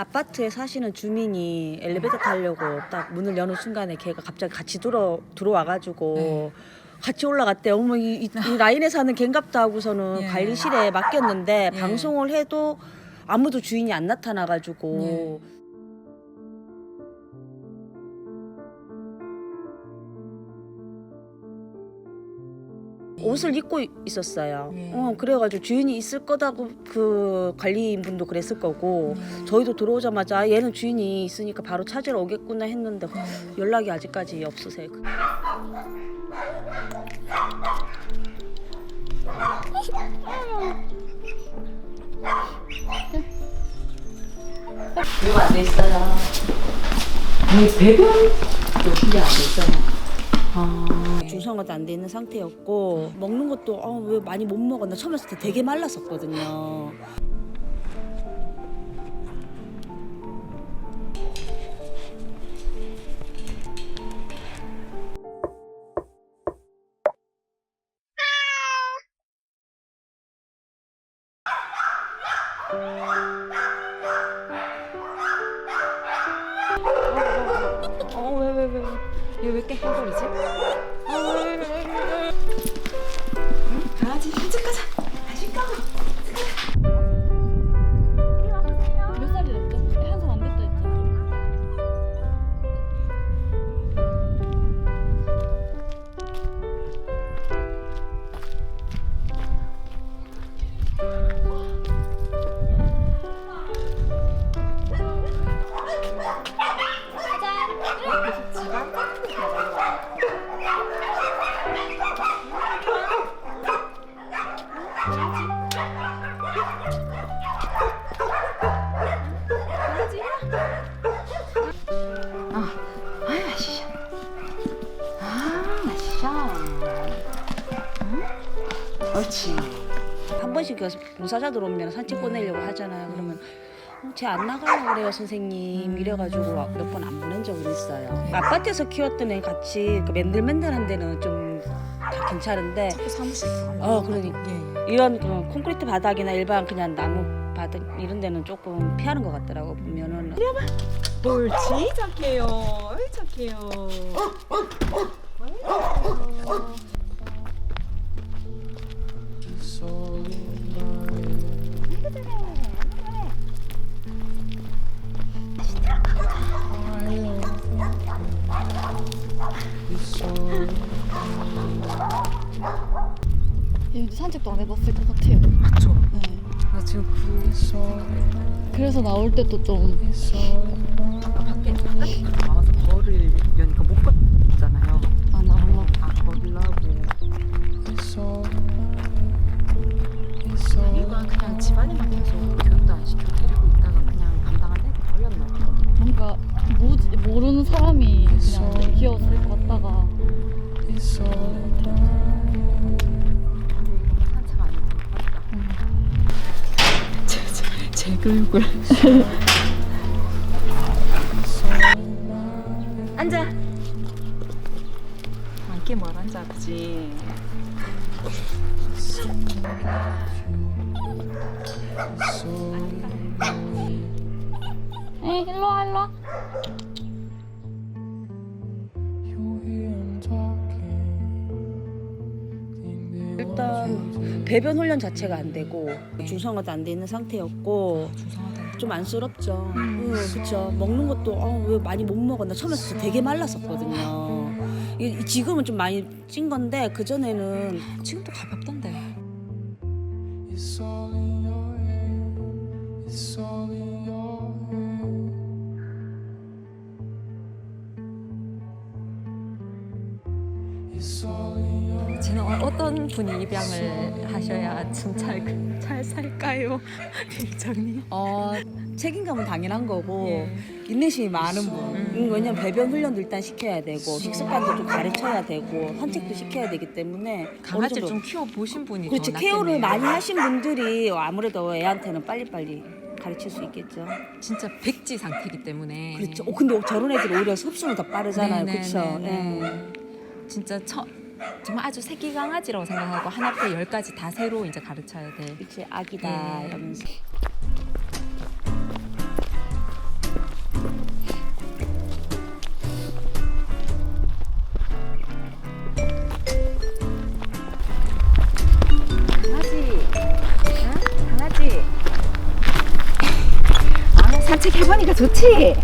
아파트에 사시는 주민이 엘리베이터 타려고 딱 문을 여는 순간에 걔가 갑자기 같이 들어 들어와가지고 네. 같이 올라갔대. 어머 이, 이, 이 라인에 사는 갱갑다 하고서는 예. 관리실에 맡겼는데 예. 방송을 해도 아무도 주인이 안 나타나가지고 예. 옷을 입고 있었어요. 예. 어, 그래가지고 주인이 있을 거다고 그 관리인분도 그랬을 거고 음. 저희도 들어오자마자 아, 얘는 주인이 있으니까 바로 찾으러 오겠구나 했는데 연락이 아직까지 없으세요. 이거 안돼 있어요. 네, 배변도 준비 안 됐어요. 아, 중성화도 안 돼 있는 상태였고 먹는 것도 아, 왜 많이 못 먹었나 처음 했을 때 되게 말랐었거든요. 어, 왜, 왜, 왜, 왜, 얘왜 이렇게 행거리지? 응? 옳지. 한 번씩 그 봉사자들 오면 산책 보내려고 하잖아요. 그러면 어, 쟤안 나가려고 그래요 선생님 이래가지고 몇 번 안 보낸 적은 있어요. 아파트에서 키웠던 애 같이 그 맨들맨들한 데는 좀 다 괜찮은데 사무실 어 그러니까 예, 이런 그 콘크리트 바닥이나 일반 그냥 나무 바닥 이런 데는 조금 피하는 것 같더라고 보면은 옳지. 착해요. 착해요. 얘도 산책도 안 해봤을 것 같아요. 맞죠? 네. 나 지금 그 그래서 나올 때도 좀 아까 밖에 나와서 걸을 여니까 못 걷잖아요. 안 나오려고. 아, 걸으려고. 교육을. 앉아. 앉게 뭘 앉아, 그지? 에이 일로와 일로와 배변 훈련 자체가 안 되고 중성화도 안 돼 있는 상태였고 좀 안쓰럽죠. 응, 그렇죠. 먹는 것도 어, 왜 많이 못 먹었나 처음 했을 때 되게 말랐었거든요. 이- 지금은 좀 많이 찐 건데 그 전에는 지금도 가볍던데. It's all in your head. It's all in 쟤는 어- 어떤 분이 입양을 하셔야 좀잘 잘 살까요, 팀장님? 어, 책임감은 당연한 거고 예. 인내심이 많은 분. 음. 음, 왜냐면 배변 훈련도 일단 시켜야 되고 식습관도 좀 가르쳐야 되고 산책도 시켜야 되기 때문에 강아지를 정도- 좀 키워 보신 분이 더 케어를 낫겠네요. 많이 하신 분들이 아무래도 애한테는 빨리빨리 가르칠 수 있겠죠. 진짜 백지 상태이기 때문에. 그렇죠. 어, 근데 저런 애들이 오히려 흡수는 더 빠르잖아요. 네, 네, 그렇죠. 네, 네. 진짜 처, 정말 아주 새끼 강아지라고 생각하고 하나부터 열까지 다 새로 이제 가르쳐야 돼. 그치 아기다 네. 이러면서. 아, 산책해보니까 좋지?